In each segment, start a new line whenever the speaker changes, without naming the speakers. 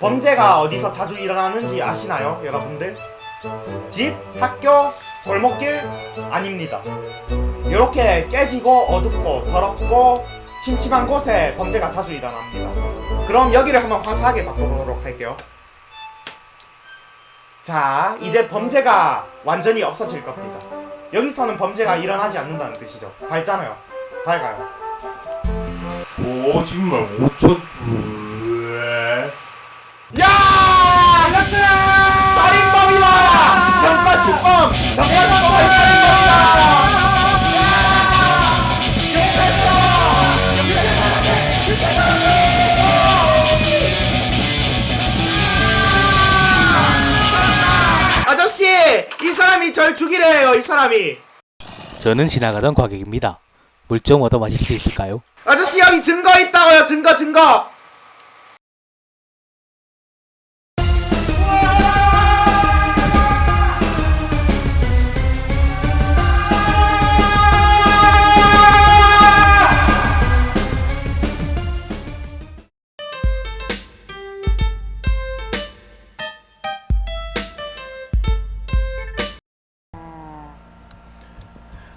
범죄가 어디서 자주 일어나는지 아시나요, 여러분들? 집, 학교, 골목길 아닙니다. 이렇게 깨지고 어둡고 더럽고 침침한 곳에 범죄가 자주 일어납니다. 그럼 여기를 한번 화사하게 바꿔보도록 할게요. 자, 이제 범죄가 완전히 없어질 겁니다. 여기서는 범죄가 일어나지 않는다는 뜻이죠. 밝잖아요. 밝아요.
거짓말 5천
야! 전과시범! 전과시범의 살인범이다! 아저씨! 이 사람이 절 죽이래요, 이 사람이!
저는 지나가던 과객입니다. 물 좀 얻어 마실 수 있을까요?
아저씨 여기 증거 있다고요, 증거, 증거!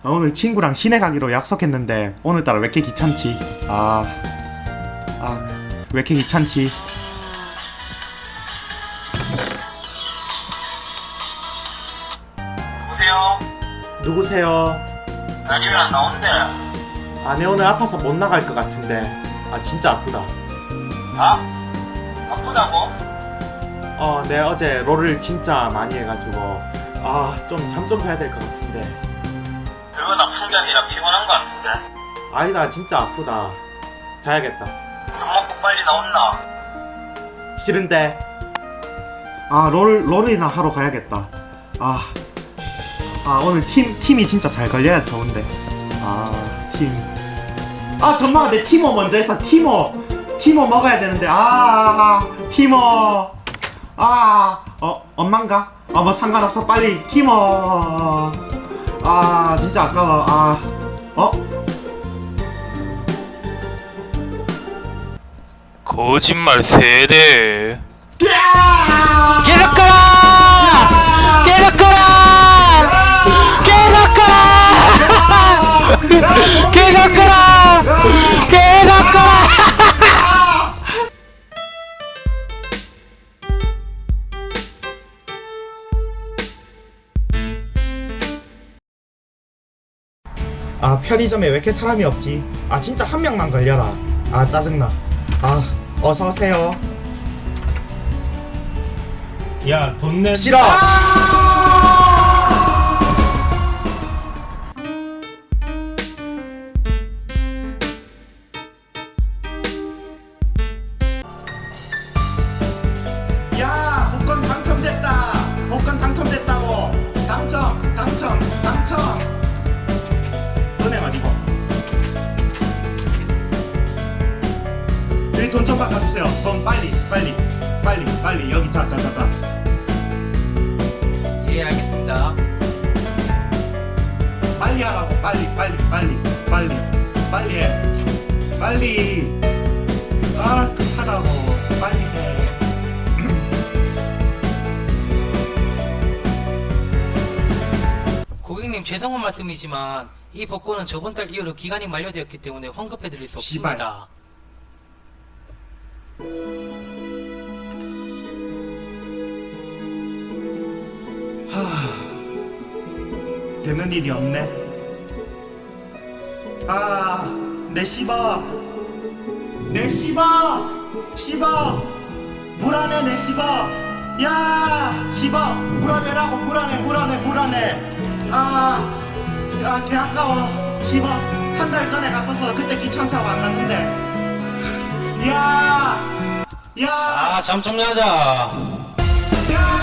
오늘 친구랑 시내 가기로 약속했는데 오늘따라 왜 이렇게 귀찮지? 아, 아, 왜 이렇게 귀찮지?
보세요.
누구세요?
아니면 안 나오는데.
아내 오늘 아파서 못 나갈 것 같은데 아 진짜 아프다.
아? 아프다고?
어, 네 어제 롤을 진짜 많이 해가지고 아 좀 잠 좀 자야 될 것 같은데
아니라 피곤한 것 같은데.
아이가 진짜 아프다. 자야겠다.
밥 먹고 빨리 나온나?
싫은데. 아, 롤, 롤이나 하러 가야겠다. 아, 아, 오늘 팀, 팀이 진짜 잘 걸려야 좋은데. 아, 팀. 아, 전마가 내 티모 먼저 했어. 티모. 티모 먹어야 되는데. 아, 아, 아, 티모. 아, 어, 엄만가? 아, 뭐 상관없어. 빨리, 티모. 아, 진짜 아까워. 아, 어?
거짓말 세대!
깨닫거라! 깨닫거라! 깨닫거라! 깨닫거라!
아 편의점에 왜 이렇게 사람이 없지? 아 진짜 한 명만 걸려라. 아 짜증나. 아 어서 오세요.
야 돈 내.
싫어. 빨리 해 빨리 아 급하다고 빨리 해
고객님 죄송한 말씀이지만 이 복권은 저번 달 이후로 기간이 만료되었기 때문에 환급해드릴 수. 없습니다.
되는 일이 없네 아내 10억 내 10억 10억 물 안에 내 10억 야 10억 물 안에라고 물 안에 물 안에 물 안에. 아, 아, 개 아까워. 10억 한달 전에 갔었어. 그때 귀찮다고 안 갔는데. 야 야,
아, 잠좀 자자.
야!